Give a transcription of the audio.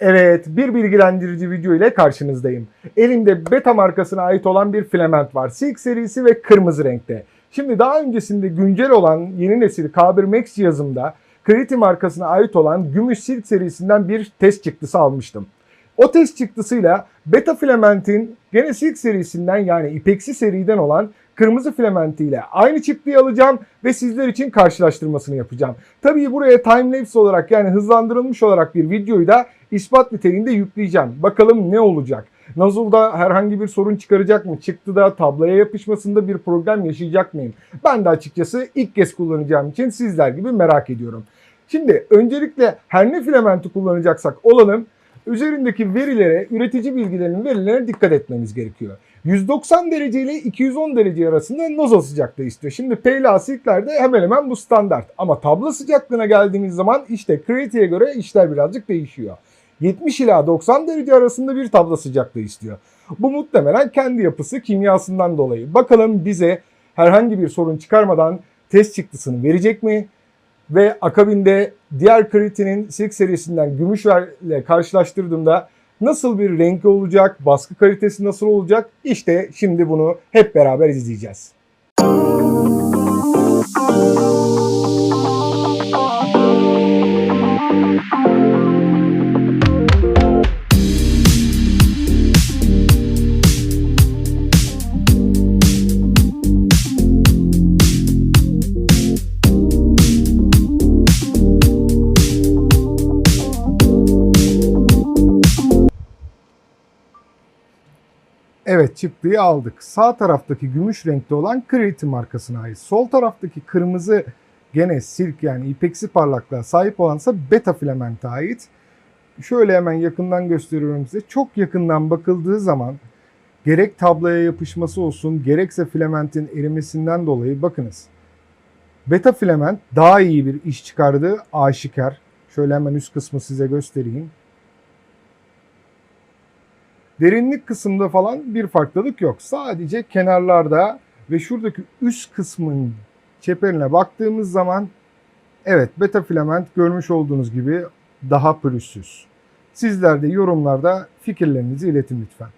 Evet, bir bilgilendirici video ile karşınızdayım. Elimde Beta markasına ait olan bir filament var. Silk serisi ve kırmızı renkte. Şimdi daha öncesinde güncel olan yeni nesil K1 Max cihazımda Creality markasına ait olan gümüş Silk serisinden bir test çıktısı almıştım. O test çıktısıyla Beta filamentin gene Silk serisinden yani ipeksi seriden olan kırmızı filamentiyle aynı çıktıyı alacağım ve sizler için karşılaştırmasını yapacağım. Tabii buraya timelapse olarak yani hızlandırılmış olarak bir videoyu da ispat niteliğinde yükleyeceğim. Bakalım ne olacak? Nozzle'da herhangi bir sorun çıkaracak mı? Çıktı da tabloya yapışmasında bir problem yaşayacak mıyım? Ben de açıkçası ilk kez kullanacağım için sizler gibi merak ediyorum. Şimdi öncelikle her ne filamenti kullanacaksak olalım üzerindeki verilere, üretici bilgilerinin verilerine dikkat etmemiz gerekiyor. 190 derece ile 210 derece arasında nozzle sıcaklığı istiyor. Şimdi PLA silklerde hemen hemen bu standart. Ama tablo sıcaklığına geldiğimiz zaman işte Creality'ye göre işler birazcık değişiyor. 70 ila 90 derece arasında bir tablo sıcaklığı istiyor. Bu muhtemelen kendi yapısı kimyasından dolayı. Bakalım bize herhangi bir sorun çıkarmadan test çıktısını verecek mi? Ve akabinde diğer Creality'nin Silk serisinden gümüşle karşılaştırdığımda nasıl bir rengi olacak, baskı kalitesi nasıl olacak? İşte şimdi bunu hep beraber izleyeceğiz. Evet çıktığı aldık. Sağ taraftaki gümüş renkte olan Creality markasına ait. Sol taraftaki kırmızı gene silk yani ipeksi parlaklığa sahip olansa beta filament'e ait. Şöyle hemen yakından gösteriyorum size. Çok yakından bakıldığı zaman gerek tabloya yapışması olsun gerekse filamentin erimesinden dolayı bakınız. Beta filament daha iyi bir iş çıkardığı aşikar. Şöyle hemen üst kısmı size göstereyim. Derinlik kısımda falan bir farklılık yok. Sadece kenarlarda ve şuradaki üst kısmın çeperine baktığımız zaman evet beta filament görmüş olduğunuz gibi daha pürüzsüz. Sizler de yorumlarda fikirlerinizi iletin lütfen.